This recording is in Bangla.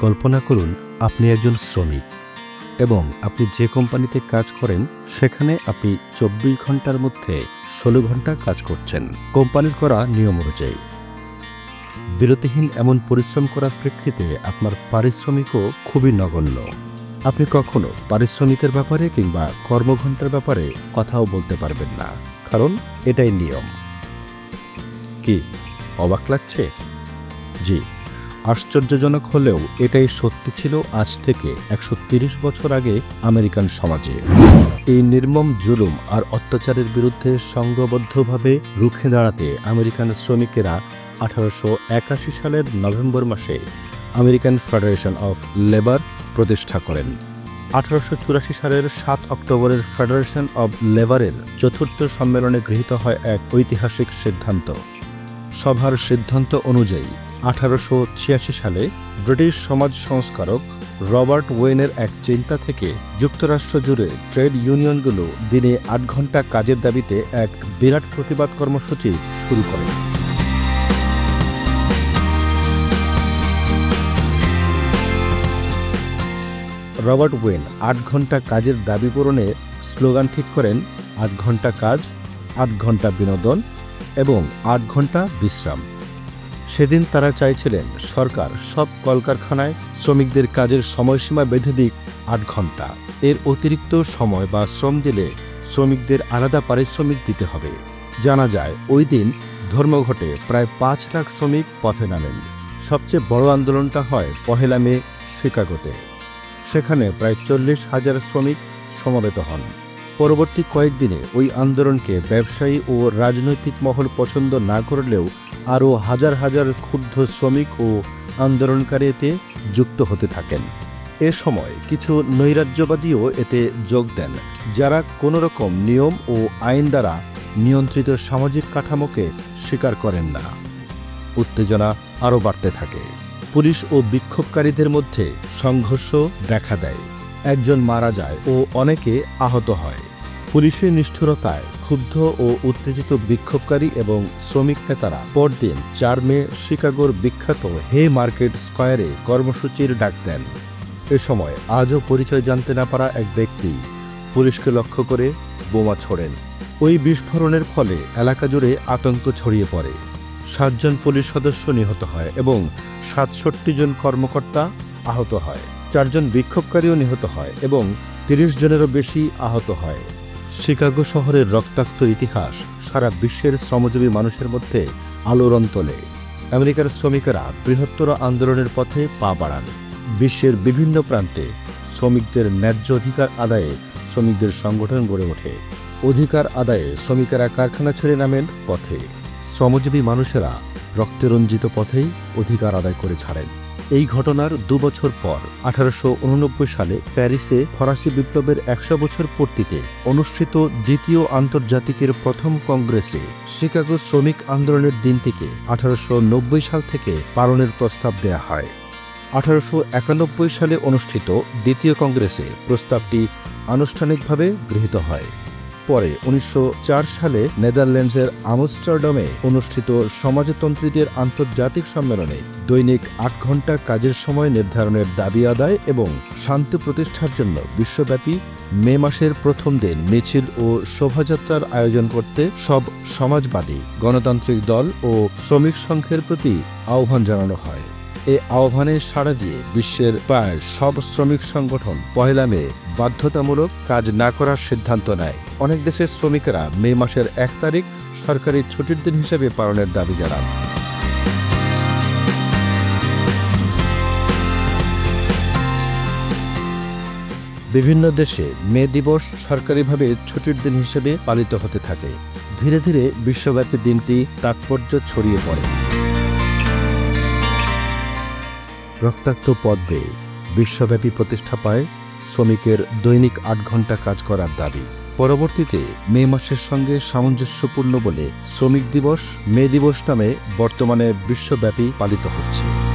কল্পনা করুন, আপনি একজন শ্রমিক এবং আপনি যে কোম্পানিতে কাজ করেন, সেখানে আপনি চব্বিশ ঘণ্টার মধ্যে ষোলো ঘণ্টা কাজ করছেন। কোম্পানির করা নিয়ম অনুযায়ী। বিরতিহীন এমন পরিশ্রম করার প্রেক্ষিতে আপনার পারিশ্রমিকও খুবই নগণ্য। আপনি কখনো পারিশ্রমিকের ব্যাপারে কিংবা কর্মঘণ্টার ব্যাপারে কথাও বলতে পারবেন না, কারণ এটাই নিয়ম। কি, অবাক লাগছে? জি। আশ্চর্যজনক হলেও এটাই সত্যি ছিল আজ থেকে একশো বছর আগে আমেরিকান সমাজে। এই নির্মম জুলুম আর অত্যাচারের বিরুদ্ধে সংঘবদ্ধভাবে রুখে দাঁড়াতে আমেরিকান শ্রমিকেরা আঠারোশো একাশি সালের নভেম্বর মাসে আমেরিকান ফেডারেশন অফ লেবার প্রতিষ্ঠা করেন। আঠারোশো চুরাশি সালের সাত অক্টোবরের ফেডারেশন অব লেবারের চতুর্থ সম্মেলনে গৃহীত হয় এক ঐতিহাসিক সিদ্ধান্ত। সভার সিদ্ধান্ত অনুযায়ী আঠারোশো ছিয়াশি সালে ব্রিটিশ সমাজ সংস্কারক রবার্ট ওয়েনের এক চিন্তা থেকে যুক্তরাষ্ট্র জুড়ে ট্রেড ইউনিয়নগুলো দিনে আট ঘণ্টা কাজের দাবিতে এক বিরাট প্রতিবাদ কর্মসূচি শুরু করে। রবার্ট ওয়েন, আট ঘণ্টা কাজের দাবি পূরণে স্লোগান ঠিক করেন, আট ঘণ্টা কাজ, আট ঘণ্টা বিনোদন এবং আট ঘণ্টা বিশ্রাম। সেদিন তারা চাইছিলেন সরকার সব কলকারখানায় শ্রমিকদের কাজের সময়সীমা বেঁধে দিক আট ঘণ্টা এর অতিরিক্ত সময় বা শ্রম দিলে শ্রমিকদের আলাদা পারিশ্রমিক দিতে হবে। জানা যায়, ওই দিন ধর্মঘটে প্রায় পাঁচ লাখ শ্রমিক পথে নামেন। সবচেয়ে বড় আন্দোলনটা হয় পহেলা মে শিকাগোতে। সেখানে প্রায় চল্লিশ হাজার শ্রমিক সমবেত হন। পরবর্তী কয়েকদিনে ওই আন্দোলনকে ব্যবসায়ী ও রাজনৈতিক মহল পছন্দ না করলেও আরও হাজার হাজার ক্ষুব্ধ শ্রমিক ও আন্দোলনকারী এতে যুক্ত হতে থাকেন। এ সময় কিছু নৈরাজ্যবাদীও এতে যোগ দেন, যারা কোনো রকম নিয়ম ও আইন দ্বারা নিয়ন্ত্রিত সামাজিক কাঠামোকে স্বীকার করেন না। উত্তেজনা আরও বাড়তে থাকে। পুলিশ ও বিক্ষোভকারীদের মধ্যে সংঘর্ষ দেখা দেয়। একজন মারা যায় ও অনেকে আহত হয়। পুলিশের নিষ্ঠুরতায় ক্ষুব্ধ ও উত্তেজিত বিক্ষোভকারী এবং শ্রমিক নেতারা পরদিন চার মে শিকাগোর বিখ্যাত হে মার্কেট স্কয়ারে কর্মসূচির ডাক দেন। এ সময় আজও পরিচয় জানতে না পারা এক ব্যক্তি পুলিশকে লক্ষ্য করে বোমা ছোড়েন। ওই বিস্ফোরণের ফলে এলাকা জুড়ে আতঙ্ক ছড়িয়ে পড়ে। সাতজন পুলিশ সদস্য নিহত হয় এবং সাতষট্টি জন কর্মকর্তা আহত হয়। চারজন বিক্ষোভকারীও নিহত হয় এবং তিরিশ জনেরও বেশি আহত হয়। শিকাগো শহরের রক্তাক্ত ইতিহাস সারা বিশ্বের শ্রমজীবী মানুষের মধ্যে আলোড়ন তোলে। আমেরিকার শ্রমিকেরা বৃহত্তর আন্দোলনের পথে পা বাড়ান। বিশ্বের বিভিন্ন প্রান্তে শ্রমিকদের ন্যায্য অধিকার আদায়ে শ্রমিকদের সংগঠন গড়ে ওঠে। অধিকার আদায়ে শ্রমিকেরা কারখানা ছেড়ে নামেন পথে। শ্রমজীবী মানুষেরা রক্তে রঞ্জিত পথেই অধিকার আদায় করে ছাড়েন। এই ঘটনার দুবছর পর আঠারোশো উননব্বই সালে প্যারিসে ফরাসি বিপ্লবের একশো বছর পূর্তিতে অনুষ্ঠিত দ্বিতীয় আন্তর্জাতিকের প্রথম কংগ্রেসে শিকাগো শ্রমিক আন্দোলনের দিনটিকে আঠারোশো নব্বই সাল থেকে পালনের প্রস্তাব দেয়া হয়। আঠারোশো একানব্বই সালে অনুষ্ঠিত দ্বিতীয় কংগ্রেসে প্রস্তাবটি আনুষ্ঠানিকভাবে গৃহীত হয়। পরে উনিশশো চার সালে নেদারল্যান্ডসের আমস্টারডামে অনুষ্ঠিত সমাজতন্ত্রীদের আন্তর্জাতিক সম্মেলনে দৈনিক আট ঘণ্টা কাজের সময় নির্ধারণের দাবি আদায় এবং শান্তি প্রতিষ্ঠার জন্য বিশ্বব্যাপী মে মাসের প্রথম দিন মিছিল ও শোভাযাত্রার আয়োজন করতে সব সমাজবাদী, গণতান্ত্রিক দল ও শ্রমিক সংঘের প্রতি আহ্বান জানানো হয়। এ আহ্বানে সাড়া দিয়ে বিশ্বের প্রায় সব শ্রমিক সংগঠন পহেলা মে বাধ্যতামূলক কাজ না করার সিদ্ধান্ত নেয়। অনেক দেশের শ্রমিকেরা মে মাসের এক তারিখ সরকারি ছুটির দিন হিসেবে পালনের দাবি জানান। বিভিন্ন দেশে মে দিবস সরকারিভাবে ছুটির দিন হিসেবে পালিত হতে থাকে। ধীরে ধীরে বিশ্বব্যাপী দিনটি তাৎপর্য ছড়িয়ে পড়ে। রক্তাক্ত পদ্মে বেয়ে বিশ্বব্যাপী প্রতিষ্ঠা পায় শ্রমিকের দৈনিক আট ঘণ্টা কাজ করার দাবি। পরবর্তীতে মে মাসের সঙ্গে সামঞ্জস্যপূর্ণ বলে শ্রমিক দিবস মে দিবস নামে বর্তমানে বিশ্বব্যাপী পালিত হচ্ছে।